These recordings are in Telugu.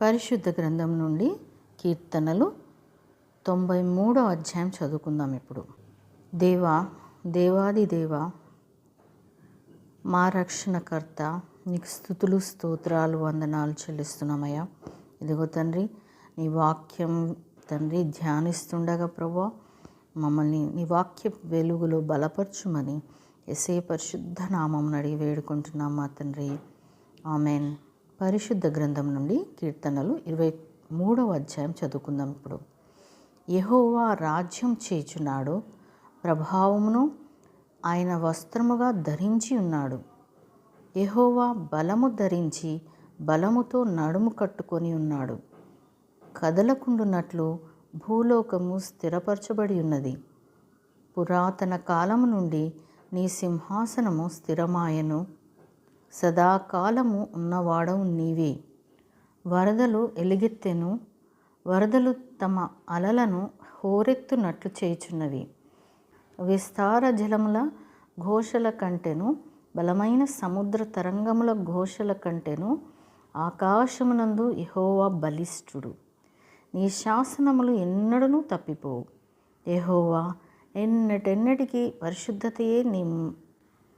పరిశుద్ధ గ్రంథం నుండి కీర్తనలు తొంభై మూడో అధ్యాయం చదువుకుందాం ఇప్పుడు. దేవా దేవాది దేవా మా రక్షణకర్త నీకు స్థుతులు స్తోత్రాలు వందనాలు చెల్లిస్తున్నామయ్యా. ఇదిగో తండ్రి నీ వాక్యం తండ్రి ధ్యానిస్తుండగా ప్రభా మమ్మల్ని నీ వాక్య వెలుగులో బలపరచుమని ఎసే పరిశుద్ధ నామం అడిగి వేడుకుంటున్నాం మా తండ్రి. ఆమెన్. పరిశుద్ధ గ్రంథం నుండి కీర్తనలు ఇరవై మూడవ అధ్యాయం చదువుకుందాం ఇప్పుడు. యహోవా రాజ్యం చేచున్నాడు ప్రభావమును ఆయన వస్త్రముగా ధరించి ఉన్నాడు. యహోవా బలము ధరించి బలముతో నడుము కట్టుకొని ఉన్నాడు. కదలకుండునట్లు భూలోకము స్థిరపరచబడి ఉన్నది. పురాతన కాలము నుండి నీ సింహాసనము స్థిరమాయను. సదాకాలము ఉన్నవాడవు నీవే. వరదలు ఎలుగెత్తెను వరదలు తమ అలలను హోరెత్తునట్లు చేయుచున్నవి. విస్తార జలముల ఘోషల కంటెను బలమైన సముద్ర తరంగముల ఘోషల కంటెను ఆకాశమునందు ఎహోవా బలిష్ఠుడు. నీ శాసనములు ఎన్నడూ తప్పిపోవు. ఎహోవా ఎన్నటెన్నటికీ పరిశుద్ధతయే నీ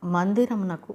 మందిరమునకు